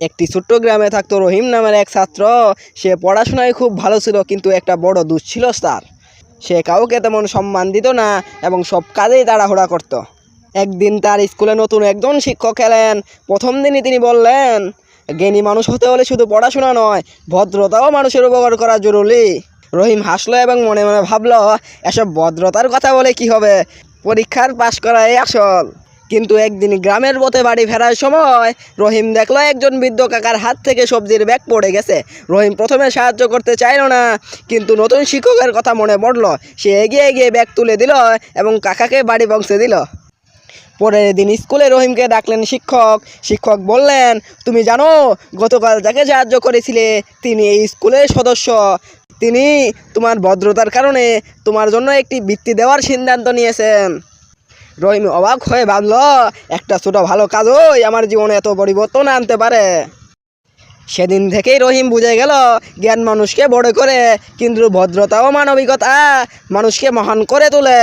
একটি ছোট্ট গ্রামে থাকতো রহিম নামের এক ছাত্র। সে পড়াশোনায় খুব ভালো ছিল, কিন্তু একটা বড় দুষ ছিল তার। সে কাউকে তেমন সম্মান দিত না এবং সব কাজেই তাড়াহুড়া করত। একদিন তার স্কুলে নতুন একজন শিক্ষক এলেন। প্রথম দিনই তিনি বললেন, জ্ঞানী মানুষ হতে হলে শুধু পড়াশোনা নয়, ভদ্রতাও মানুষের উপকার করা জরুরি। রহিম হাসলো এবং মনে মনে ভাবলো, এসব ভদ্রতার কথা বলে কি হবে? পরীক্ষার পাশ করাই আসল। কিন্তু একদিন গ্রামের পথে বাড়ি ফেরার সময় রহিম দেখল একজন বৃদ্ধ কাকার হাত থেকে সবজির ব্যাগ পড়ে গেছে। রহিম প্রথমে সাহায্য করতে চাইলো না, কিন্তু নতুন শিক্ষকের কথা মনে পড়ল। সে এগিয়ে গিয়ে ব্যাগ তুলে দিল এবং কাকাকে বাড়ি পৌঁছে দিল। পরের দিন স্কুলে রহিমকে ডাকলেন শিক্ষক। শিক্ষক বললেন, তুমি জানো, গতকাল যাকে সাহায্য করেছিলে তিনি এই স্কুলের সদস্য। তিনি তোমার ভদ্রতার কারণে তোমার জন্য একটি বৃত্তি দেওয়ার সিদ্ধান্ত নিয়েছেন। রহিম অবাক হয়ে ভাবল, একটা ছোট ভালো কাজ ওই, আমার জীবনে এত পরিবর্তন আনতে পারে। সেদিন থেকেই রহিম বুঝে গেল, জ্ঞান মানুষকে বড় করে, কিন্তু ভদ্রতা ও মানবিকতা মানুষকে মহান করে তোলে।